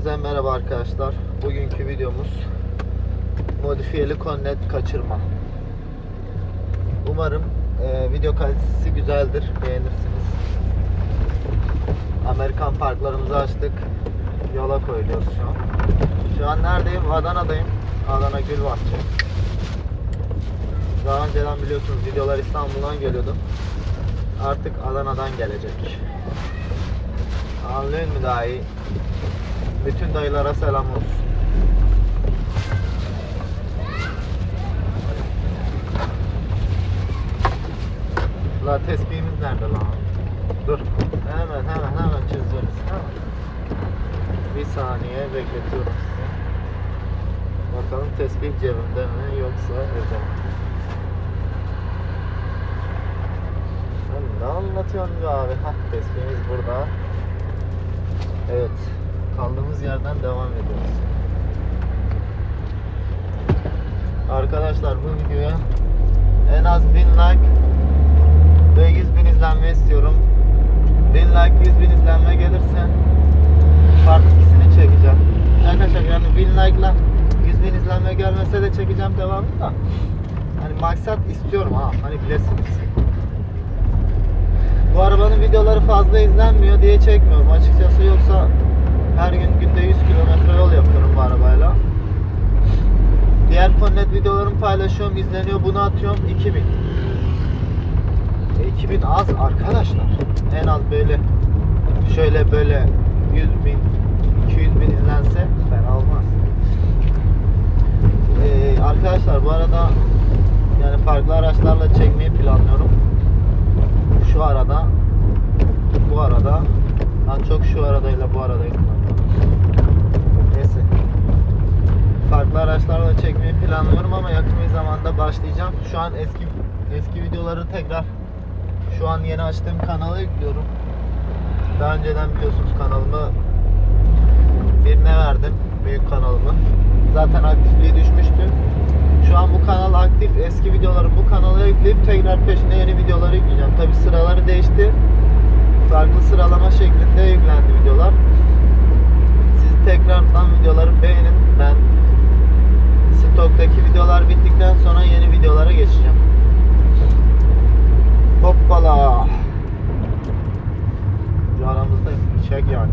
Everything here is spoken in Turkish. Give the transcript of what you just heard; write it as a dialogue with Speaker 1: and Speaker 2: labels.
Speaker 1: Hepinize merhaba arkadaşlar. Bugünkü videomuz modifiyeli konnet kaçırma. Umarım e, video kalitesi güzeldir, beğenirsiniz. Amerikan parklarımızı açtık. Yola koyuyoruz şu an. Şu an neredeyim? Adana'dayım. Adana Gülbahçe. Daha önceden biliyorsunuz videolar İstanbul'dan geliyordu. Artık Adana'dan gelecek. Anlıyor mu daha iyi? Bütün dayılara selam olsun. La tespihimiz nerede lan? Dur. Hemen hemen hemen çözeriz. Hemen. Bir saniye bekletiyorum sizi. Bakalım tespih cebimde mi yoksa evde mi? Sen ne anlatıyorsun be abi? Hah tespihimiz burada. Evet. Kaldığımız yerden devam ediyoruz. Arkadaşlar bu videoya en az 1000 like ve 100 bin izlenme istiyorum. 1000 like 100 bin izlenme gelirse part ikisini çekeceğim. Şaka yani 1000 like ile 100 bin izlenme gelmese de çekeceğim devamını da. Hani maksat istiyorum ha hani bilesiniz. Bu arabanın videoları fazla izlenmiyor diye çekmiyorum açıkçası yoksa her gün günde 100 kilometre yol yapıyorum bu arabayla. Diğer Connet videolarımı paylaşıyorum, izleniyor. Bunu atıyorum 2000. E, 2000 az arkadaşlar. En az böyle şöyle böyle 100 bin, 200 bin izlense fena olmaz. E, arkadaşlar bu arada yani farklı araçlarla çekmeyi planlıyorum. Şu arada bu arada ben çok şu aradayla bu aradayım. Neyse. Farklı araçlarla çekmeyi planlıyorum ama yakın bir zamanda başlayacağım. Şu an eski eski videoları tekrar şu an yeni açtığım kanala yüklüyorum. Daha önceden biliyorsunuz kanalımı birine verdim. Büyük kanalımı. Zaten aktifliği düşmüştü. Şu an bu kanal aktif. Eski videolarımı bu kanala yükleyip tekrar peşine yeni videoları yükleyeceğim. Tabi sıraları değişti. Farklı sıralama şeklinde yüklendi videolar. Siz tekrardan videoları beğenin. Ben stoktaki videolar bittikten sonra yeni videolara geçeceğim. Hoppala. Şu aramızda çek yani.